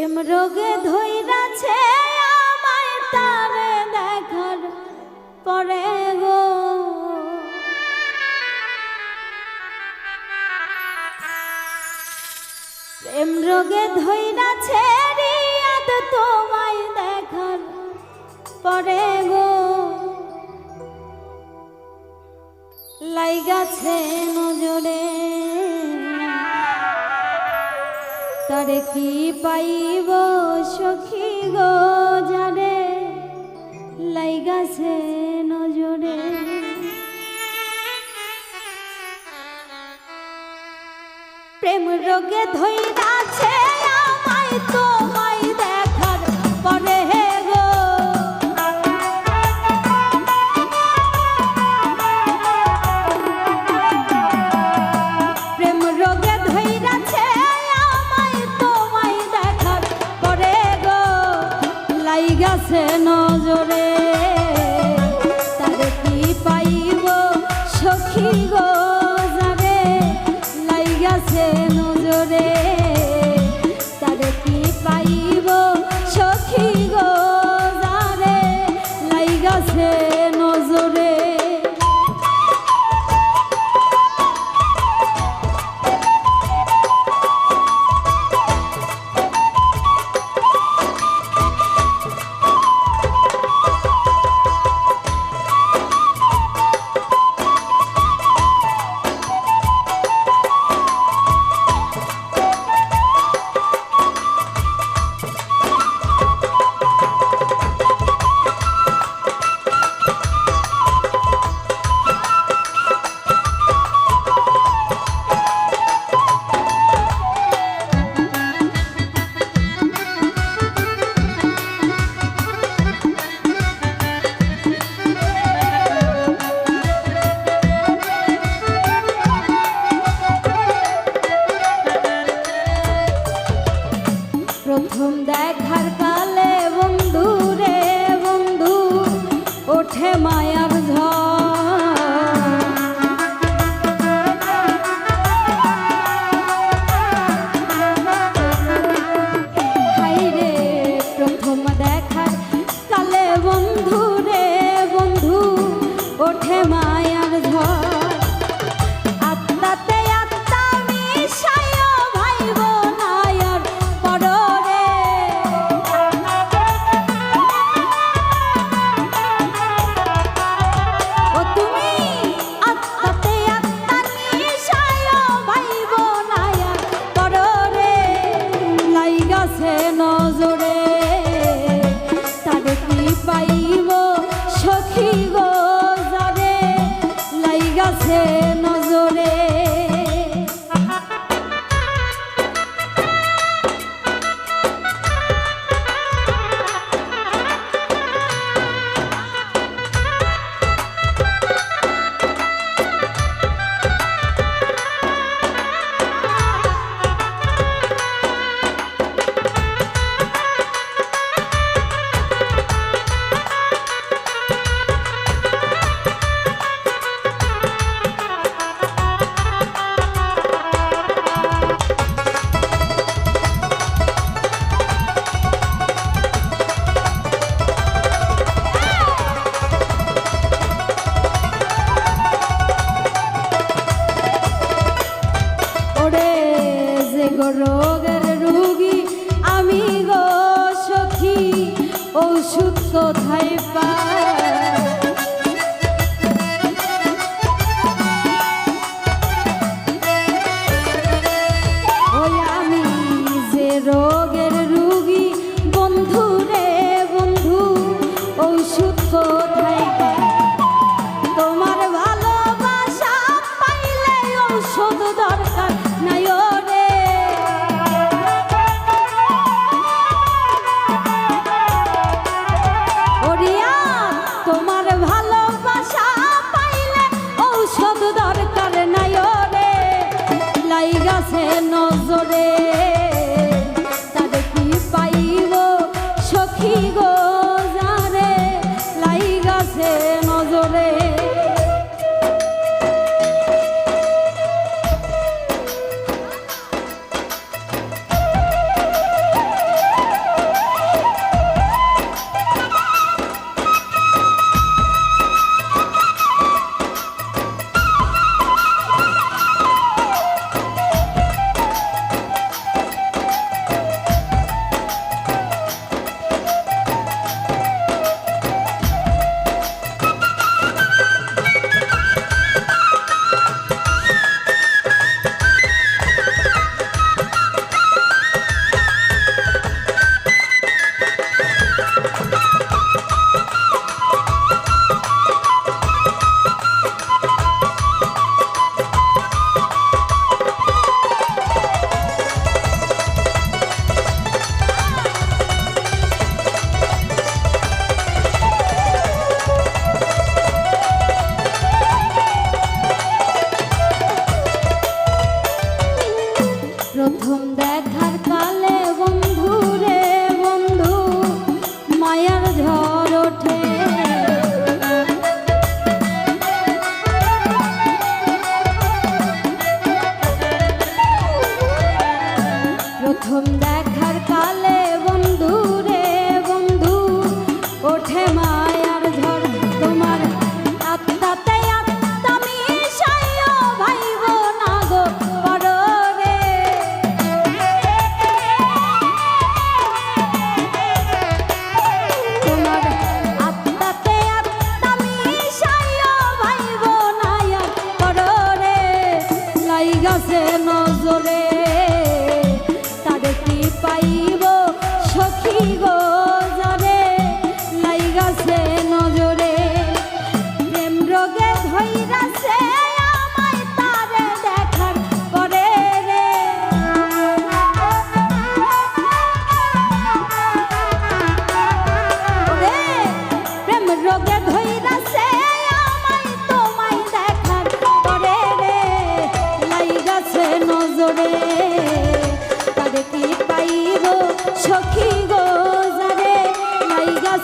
প্রেম রোগে ধৈরাছে আমার তারে দেখার পরে গো। প্রেম রোগে ধৈরাছে রিয়াদ তোমায় দেখার পরে গো। লাইগাছে নো তার কি পাইব সখী গো জানে? লাইগাছে নজরে। প্রেম রোগে ধৈরা say রে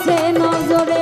লাইগাছে নজরে